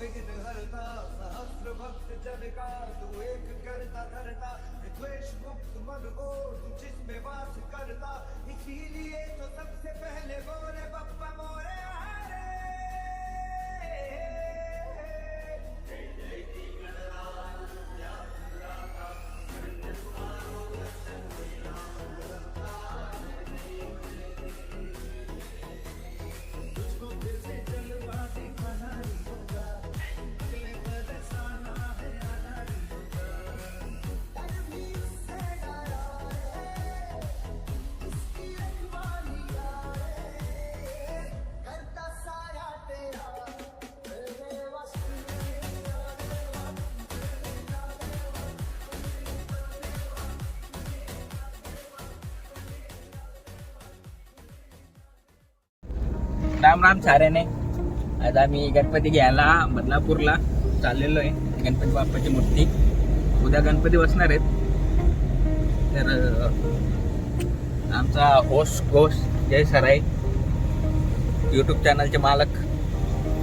विघ्न हरता सहस्र भक्त जन का तू एक करता धरता द्वेष मुक्त मन को तू जिसमें वास करता इसीलिए तो सब राम राम साऱ्याने. आज आम्ही गणपती घ्यायला बदलापूरला चाललेलो आहे गणपती बाप्पाची मूर्ती. उद्या गणपती बसणार आहेत. तर आमचा होस्ट घोष जय सराय यूट्यूब चॅनलचे मालक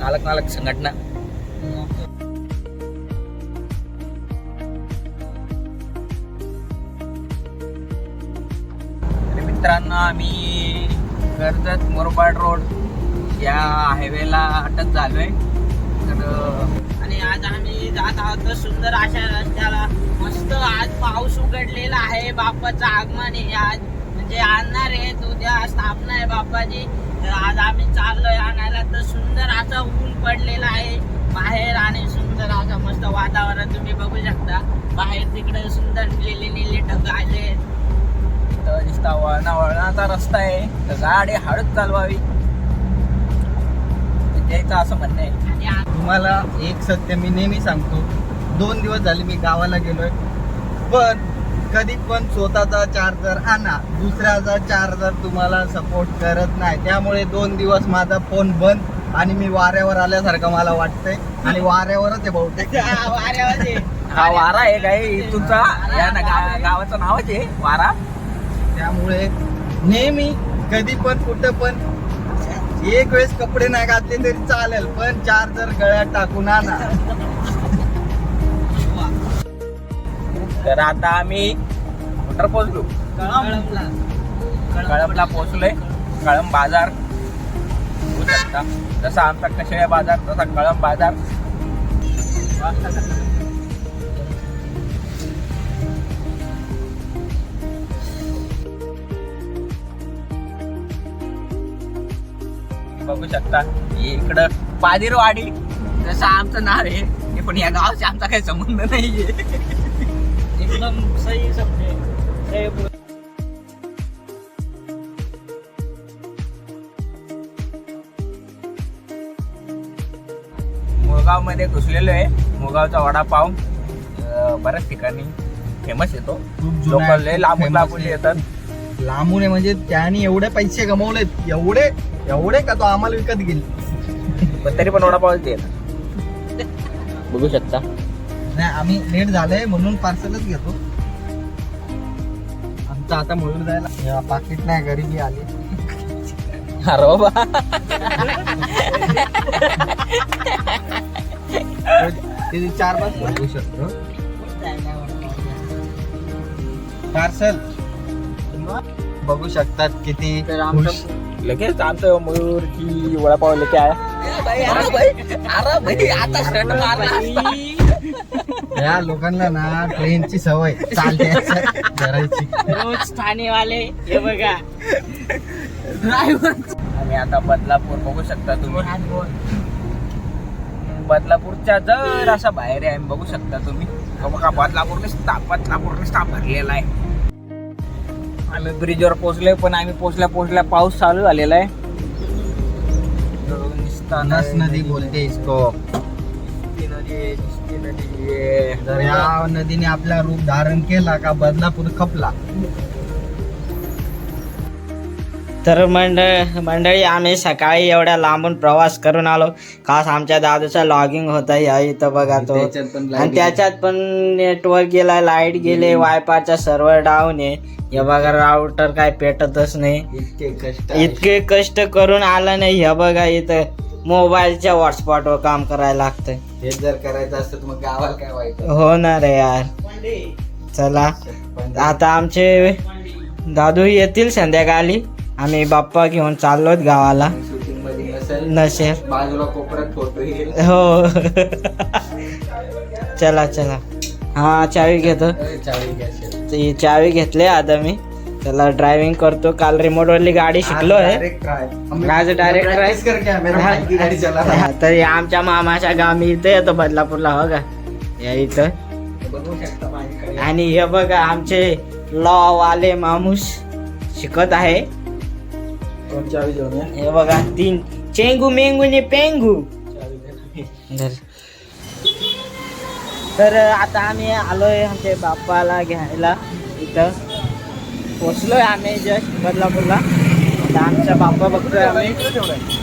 मालक मालक संघटना. मित्रांनो आम्ही कर्जत मुरबाड रोड या हायवेला अटक झालोय. तर आणि आज आम्ही जात आहोत सुंदर अशा रस्त्याला. मस्त आज पाऊस उघडलेला आहे. बाप्पाचं आगमन आहे आज. म्हणजे आणणार आहे. उद्या स्थापना आहे बाप्पाची. तर आज आम्ही चाललोय आणायला. तर सुंदर असं ऊन पडलेलं आहे. बाहेर आणि सुंदर असं मस्त वातावरण तुम्ही बघू शकता. बाहेर तिकडे सुंदर निले निले ढग आले तर दिसता वळणा वळणाचा रस्ता आहे. तर गाडी हळद चालवावी. द्यायचं असं म्हणणं आहे. तुम्हाला एक सत्य मी नेहमी सांगतो. दोन दिवस झाले मी गावाला गेलोय. पण कधी पण स्वतःचा चार्जर आणा. दुसऱ्याचा चार्जर तुम्हाला सपोर्ट करत नाही. त्यामुळे दोन दिवस माझा फोन बंद आणि मी वाऱ्यावर आल्यासारखं मला वाटतंय. आणि वाऱ्यावरच आहे बहुतेक. हा वारा आहे काय? तुमचा गावाचं नावच आहे वारा. त्यामुळे नेहमी कधी पण कुठं पण एक वेळेस कपडे नाही घातले तरी चालेल पण चार्जर गळ्यात टाकून आणा. तर आता आम्ही कुठं पोहोचलो. कळमला कळंबला पोहोचलोय. कळंब बाजार. जसा आमचा कशा बाजार तसा कळंब बाजार. बघू शकता. इकडं पादिरवाडी जसं आमचं नाव आहे पण या गावाशी आमचा काही संबंध नाहीये. एकदम सही समजे मध्ये घुसलेलो आहे. मुळगावचा वडापाव बऱ्याच ठिकाणी फेमस येतो खूप लय लांबून लांबून. येतात. लांबून म्हणजे त्याने एवढे पैसे कमवलेत एवढे एवढे का तो आम्हाला विकत घेईल? पण तरी पण वडापावच दे. बघू शकता. नाही आम्ही लेट झालंय म्हणून पार्सलच घेतो. आमचं आता म्हणून जायला. पाकिट नाही गरिबी आली. अरे बाबा. ते चार पाच बघू शकतो. पार्सल. बघू शकतात किती तर आमचं. लगेच आमचं मयूर की वडापाव लेके आया. अरे भाई अरे भाई आता शर्ट मारला या लोकांना ना ट्रेनची सवय चालते. करायची रोज ठाणेवाले हे बघा. ड्रायव्हर. आणि आता बदलापूर बघू शकता तुम्ही. बदलापूरच्या जर असा बाहेर आहे बघू शकता तुम्ही. हा बघा बदलापूर भरलेला आहे. आम्ही ब्रिजवर पोहोचलोय पण आम्ही पोहोचल्या पोहोचल्या पाऊस चालू झालेला आहे. नस नदी बोलते इसको. जर या नदीने आपला रूप धारण केला का बदलापूर खपला? तर मंडळ मंडळी आम्ही सकाळी एवढ्या लांबून प्रवास करून आलो. खास आमच्या दादूचा लॉगिंग होता या इथं बघा तो. आणि त्याच्यात पण नेटवर्क गेला लाइट गेले वायफायचा सर्व्हर डाऊन आहे. हे बघा राउटर काय पेटतच नाही. इतके कष्ट इतके कष्ट करून आलं नाही. हे बघा इथं मोबाईलच्या हॉटस्पॉटवर काम करायला लागतंय. हेच जर करायचं असतं तर मग गावाला काय वाईट हो ना रे यार. चला. आता आमचे दादू येतील संध्याकाळी. आम्ही बाप्पा घेऊन चाललोत गावाला. नशेर बाजूला कोपऱ्यात फोटो हो. चला चला. हा चावी घेतो. चावी चावी घेतली आता मी त्याला ड्रायव्हिंग करतो. काल रिमोट वरली गाडी शिकलो आहे. आज हा, तरी आमच्या मामाच्या गावी इथं येतो बदलापूरला हो का? या इथं. आणि हे बघा आमचे लॉ वाले माणूस शिकत आहे. चावी घेऊन या. हे बघा तीन. चेंगू मेंगू ने पेंगू. चावी घ्या. धर. तर आता आम्ही आलोय आमच्या बाप्पाला घ्यायला. इथं. पोचलोय आम्ही जस्ट बदलापूरला. आता आमचा बाप्पा बघतोय आम्ही.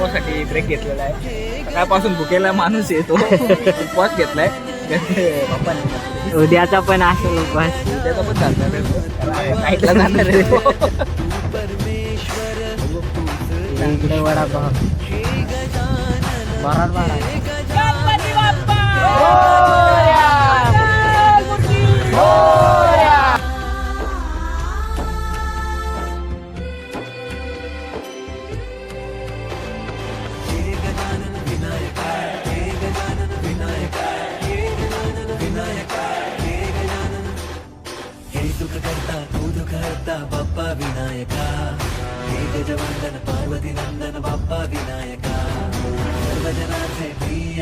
वडापावसाठी ब्रेक घेतलेला आहे. सकाळपासून भुकेला माणूस येतो उपवास घेतलाय. बाप्पाने उद्याचा पण असेल उपास त्याचा पण चालणार आहे. नाईटला जाणार आहे इकडे वडापाव. बराच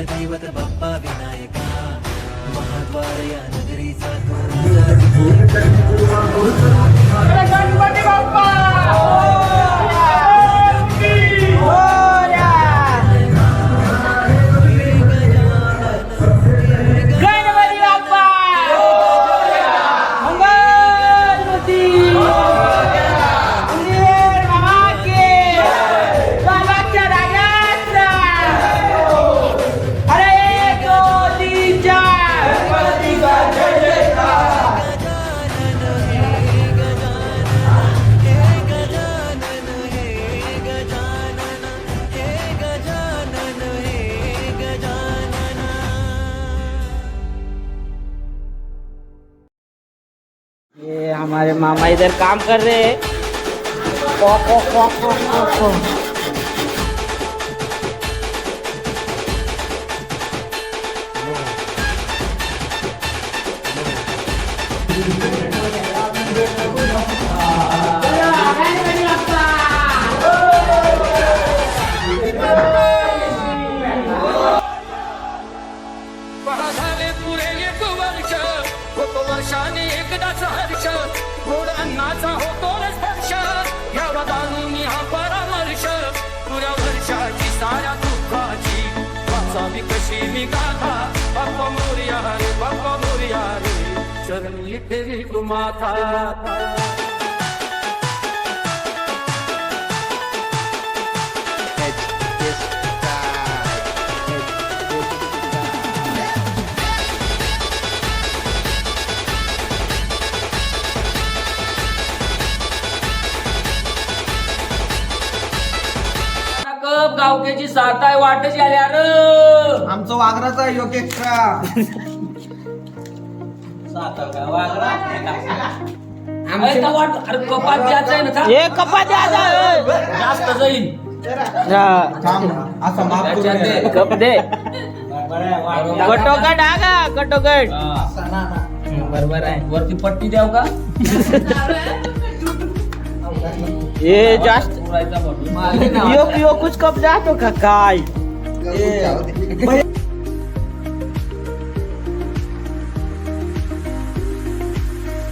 दैवत बाप्पा विनायका. महाद्वार या नगरीचा मामा इधर काम कर रहे हैं गोड अन्नाचा होतो न स्पर्श. घ्यावा जाणून हा परामर्श. पुऱ्या वर्षाची साऱ्या दुःखाची वाचावी कशी मी गाथा. बाप्पा मोर्या रे बाप्पा मोर्या रे. चरणी फेरी तू माथा. साथ आहे वाटच आल्या र. आमचं वागराचा योग एक्स्ट्रा. अरे का वाट अरे कपात द्यायचं आहे ना का? हे कपा द्या जास्त जाईल असं माफ करून त्याच्यात द्या. दे. कप दे. कटोकट हा. का कटोकट. हा. बरोबर आहे. वरती पट्टी द्याव का? हे जास्त. पुरायचा म्हणून. यो यो कुछ कप जातो का काय?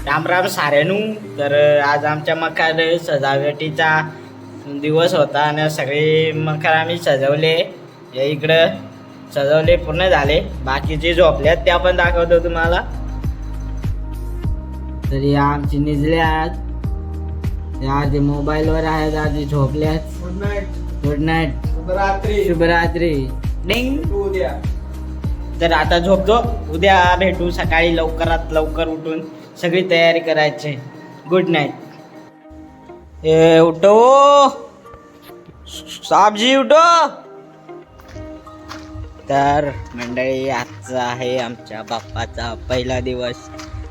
राम राम साऱ्यानू तर आज आमच्या मकार सजावटीचा दिवस होता आणि सगळे मकार आम्ही सजवले. या इकडं सजवले पूर्ण झाले. बाकीचे झोपल्यात त्या पण दाखवतो तुम्हाला. तर आमची निजल्यात आधी मोबाईलवर आहेत आधी झोपल्यात Good night. गुड नाईट शुभरात्री. शुभरात्री. डिंग उद्या. तर आता झोपतो. उद्या भेटू. सकाळी लवकरात लवकर उठून सगळी तयारी करायची. गुड नाईट ए उठो. साबजी उठो. तर मंडळी आजचा आहे आमच्या बाप्पाचा पहिला दिवस.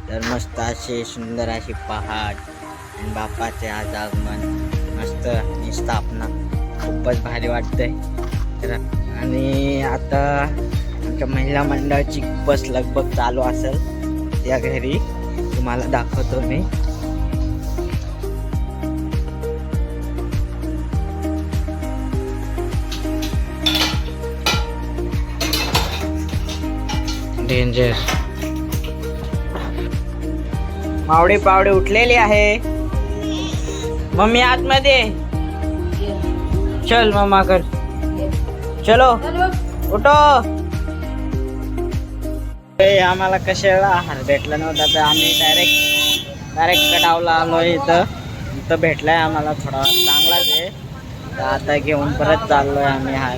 तर मस्त असे सुंदर अशी आणि बाप्पाचे आज आगमन. मस्त ही स्थापना. खूपच भारी वाटतंय. तर आणि आता आमच्या महिला मंडळाची बस लगबग चालू असेल. त्या घरी तुम्हाला दाखवतो मी. डेंजर मावडे पावडे उठलेली आहे. मम्मी आतमध्ये चल मम्मा कर चलो. उठो. आम्हाला कशाला आहार भेटला नव्हता तर आम्ही डायरेक्ट डायरेक्ट कटावला आलो इथं. इथं भेटलाय आम्हाला थोडा चांगलाच आहे तर आता घेऊन परत चाललोय आम्ही हार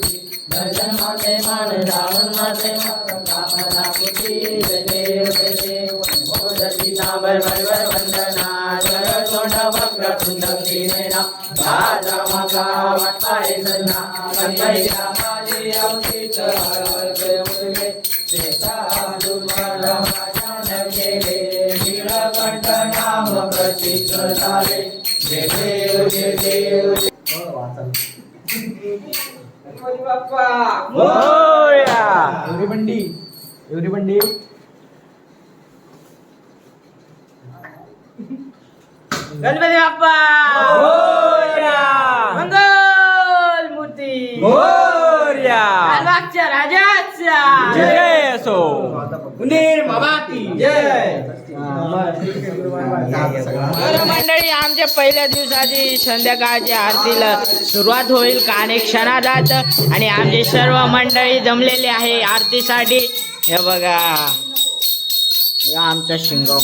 देवती मंगलमूर्ती दर्शन माते मान रावण माते मान कामना पुती जय देव जय देव मोदती तांबर वरवर वंदना जय तोंड वक्र कुंड किनेना राजा मगा वटवाय सन्ना कंदैया माझी अवतीत हरवल मुरले श्वेता दुर्मल माझ्या केले नीलकंठ नाम प्रसिद्ध झाले जय देव जय देव मोरया एवढी बंडी एवढी बंडी. गणपती बाप्पा. मंगल मूर्ती. राजाचा जय असो उंदीर मामाती मंडळी आमच्या पहिल्या दिवसाची संध्याकाळची आरतीला सुरुवात होईल काने क्षणादात आणि आमचे सर्व मंडळी जमलेले आहे आरतीसाठी. हे बघा. आमचा आमचं शिंगम.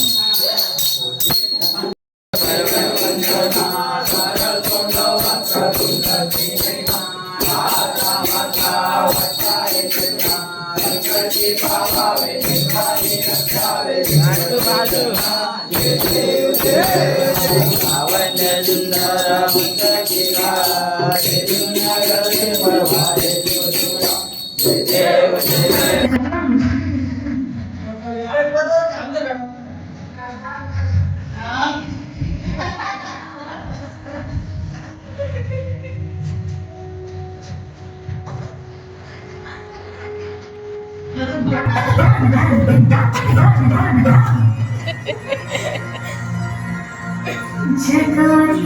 Dum dum dum dum dum जगात